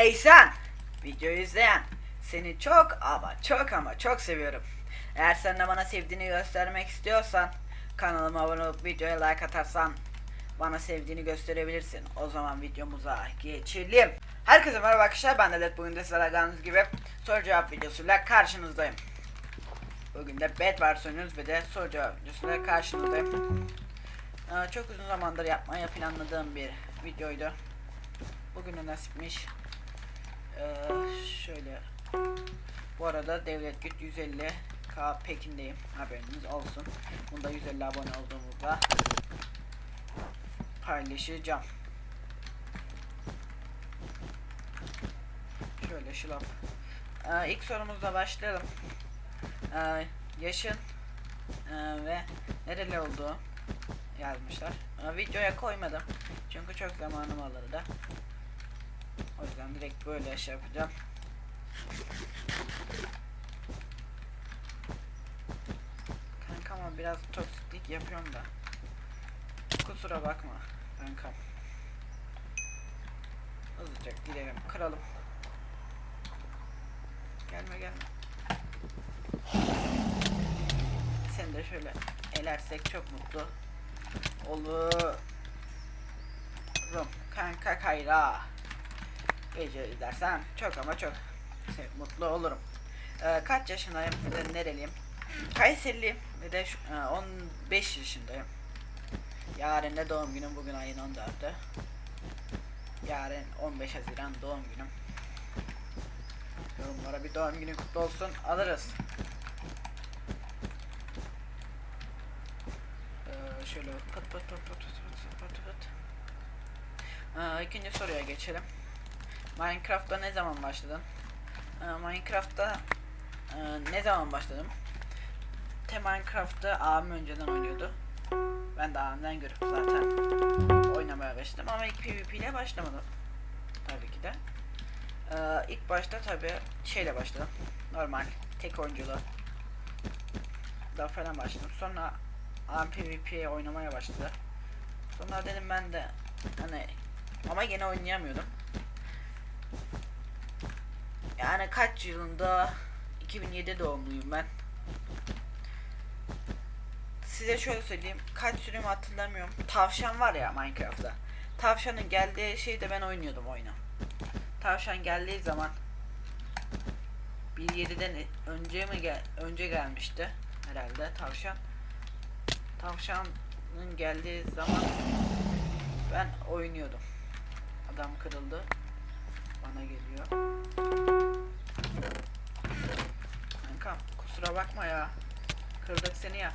Hey sen! Videoyu izleyen. Seni çok ama çok ama çok seviyorum. Eğer sen de bana sevdiğini göstermek istiyorsan kanalıma abone olup videoya like atarsan bana sevdiğini gösterebilirsin. O zaman videomuza geçelim. Herkese merhaba arkadaşlar ben de Led bugün de sizlerle gibi soru cevap videosuyla karşınızdayım. Bugün de bed versiyonunuz ve de soru cevap videosuyla karşınızdayım. Ee, çok uzun zamandır yapmayı planladığım bir videoydu. Bugüne nasipmiş. Ee, şöyle. Bu arada devlet güç 150 K Pekin'deyim. Haberiniz olsun. Bunda 150 abone olduğumuzda paylaşacağım. Şöyle şılap. Ee, ilk sorumuzla başlayalım. Ee, yaşın ee, ve nereli olduğu yazmışlar. Ee, videoya koymadım. Çünkü çok zamanım alırdı. O yüzden direkt böyle şey yapacağım. Kanka ama biraz toksiklik yapıyorum da. Kusura bakma kankam. Hızlıca gidelim kıralım. Gelme gelme. Seni de şöyle elersek çok mutlu olurum. Kanka kayra video izlersen çok ama çok şey, mutlu olurum. Ee, kaç yaşındayım? Ee, nereliyim? Kayserliyim ve de şu, e, 15 yaşındayım. Yarın da doğum günüm. Bugün ayın 14'ü. Yarın 15 Haziran doğum günüm. Yorumlara bir doğum günü kutlu olsun. Alırız. Ee, şöyle pat pat pat pat pat pat pat. pat. Ee, ikinci soruya geçelim. Minecraft'ta ne zaman başladın? Ee, Minecraft'ta e, ne zaman başladım? Te Minecraft'ta abim önceden oynuyordu. Ben de abimden görüp zaten oynamaya başladım ama ilk PvP ile başlamadım. Tabii ki de. Ee, ilk başta tabii şeyle başladım. Normal tek oyunculu da falan başladım. Sonra abim PvP'ye oynamaya başladı. Sonra dedim ben de hani ama yine oynayamıyordum. Yani kaç yılında 2007 doğumluyum ben. Size şöyle söyleyeyim. Kaç sürümü hatırlamıyorum. Tavşan var ya Minecraft'ta. Tavşanın geldiği şeyde ben oynuyordum oyunu. Tavşan geldiği zaman 1.7'den önce mi gel önce gelmişti herhalde tavşan. Tavşanın geldiği zaman ben oynuyordum. Adam kırıldı. Bana geliyor. Kankam kusura bakma ya. Kırdık seni ya.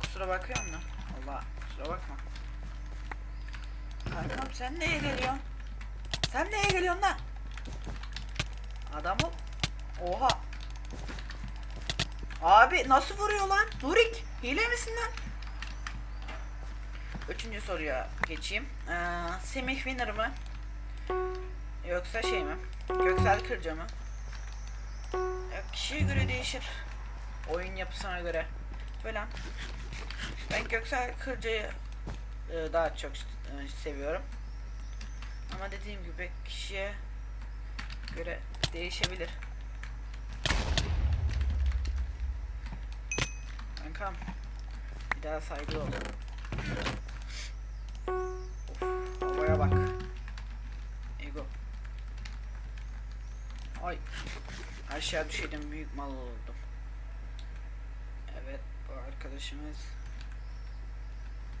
Kusura bakıyor musun? Allah kusura bakma. Kankam sen neye geliyorsun? Sen neye geliyorsun lan? Adam ol. Oha. Abi nasıl vuruyor lan? Nurik hile misin lan? Üçüncü soruya geçeyim. Ee, Semih Winner mı? Yoksa şey mi? Göksel Kırca mı? Kişiye göre değişir. Oyun yapısına göre falan. Ben Göksel Kırca'yı e, daha çok e, seviyorum. Ama dediğim gibi kişiye göre değişebilir. Kankam bir daha saygılı ol. Aşağı düşeydim büyük mal olurdum. Evet bu arkadaşımız.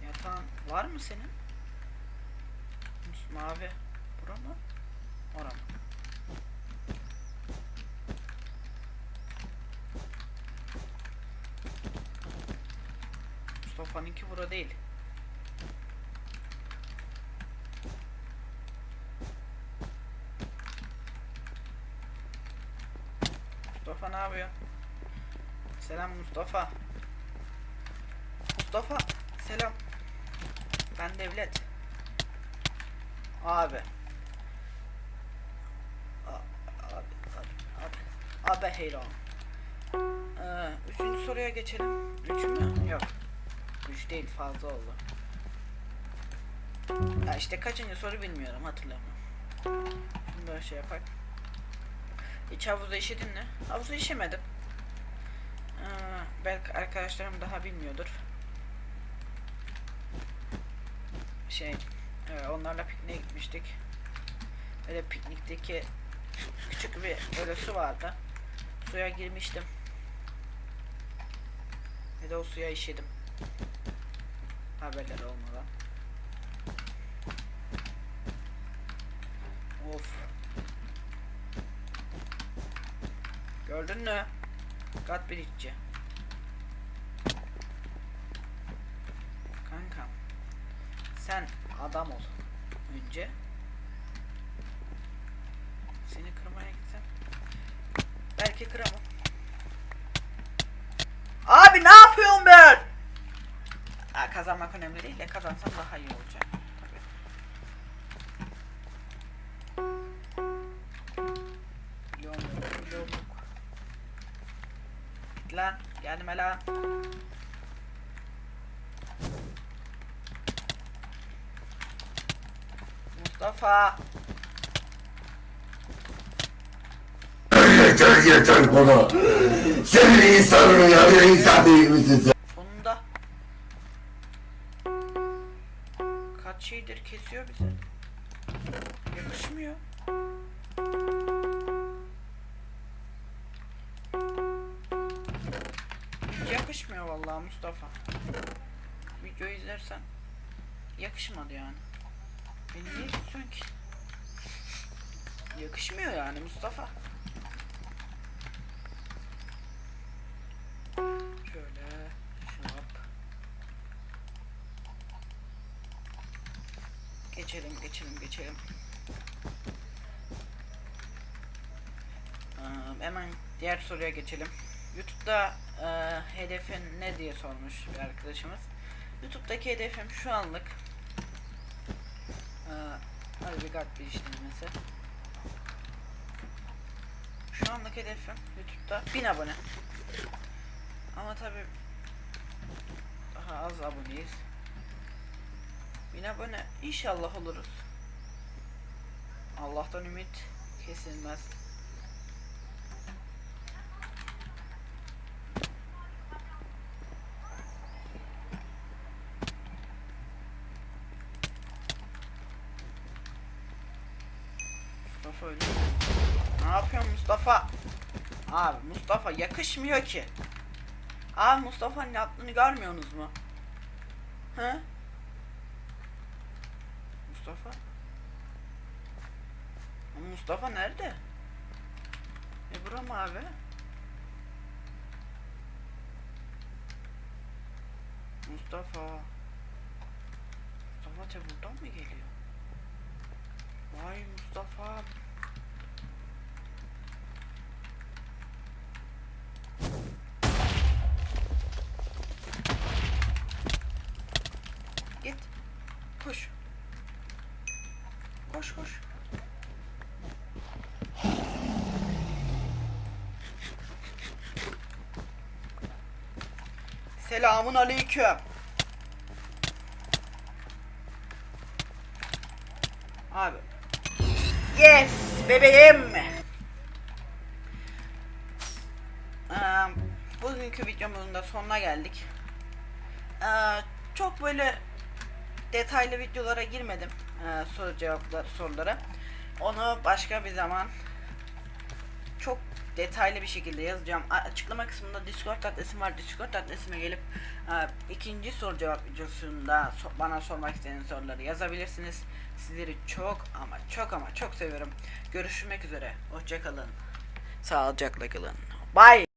Yatağın var mı senin? Mavi. Bura mı? Ora mı? Mustafa'nınki bura değil. Yapıyor? Selam Mustafa. Mustafa selam. Ben Devlet. Abi. Abi, abi, abi, abi heyran. Ee, üçüncü soruya geçelim. Üç mü? Yok. Üç değil fazla oldu. Ya işte kaçıncı soru bilmiyorum hatırlamıyorum. Bunu da şey yapak. Hiç havuza işedin mi? Havuza işemedim. Ee, belki arkadaşlarım daha bilmiyordur. Şey, e, onlarla pikniğe gitmiştik. Öyle piknikteki küçük bir böyle su vardı. Suya girmiştim. Ve de o suya işedim. Haberleri olmadan. Of. Gördün mü? Kat bir iççi. Kankam. Sen adam ol. Önce. Seni kırmaya gitsem. Belki kıramam. Abi ne yapıyorsun ben? Kazanmak önemli değil de kazansam daha iyi olacak. Lan, gelme lan. Mustafa. Yeter yeter bana. Sen bir insanın ya bir insan değil misin sen? Sonunda. Kaç şeydir kesiyor bizi. Yakışmıyor. Vallahi Mustafa. Video izlersen yakışmadı yani. Beni niye tutuyorsun ki? Yakışmıyor yani Mustafa. Şöyle şap. Geçelim geçelim geçelim. Ee, hemen diğer soruya geçelim. YouTube'da e, hedefin ne diye sormuş bir arkadaşımız. YouTube'daki hedefim şu anlık e, kart bir işlemesi. Şu anlık hedefim YouTube'da 1000 abone. Ama tabi daha az aboneyiz. 1000 abone inşallah oluruz. Allah'tan ümit kesilmez. Mustafa öyle. Ne yapıyorsun Mustafa? Abi Mustafa yakışmıyor ki. Abi Mustafa'nın yaptığını görmüyorsunuz mu? He? Mustafa? Mustafa nerede? E bura mı abi? Mustafa. Mustafa te buradan mı geliyor? Vay Mustafa. Selamun aleyküm. Abi. Yes bebeğim. Ee, bugünkü videomuzun da sonuna geldik. Ee, çok böyle detaylı videolara girmedim. Ee, soru cevaplar sorulara. Onu başka bir zaman detaylı bir şekilde yazacağım. Açıklama kısmında Discord adresim var. Discord adresime gelip e, ikinci soru cevap videosunda so- bana sormak istediğiniz soruları yazabilirsiniz. Sizleri çok ama çok ama çok seviyorum. Görüşmek üzere. Hoşçakalın. Sağlıcakla kalın. Bye.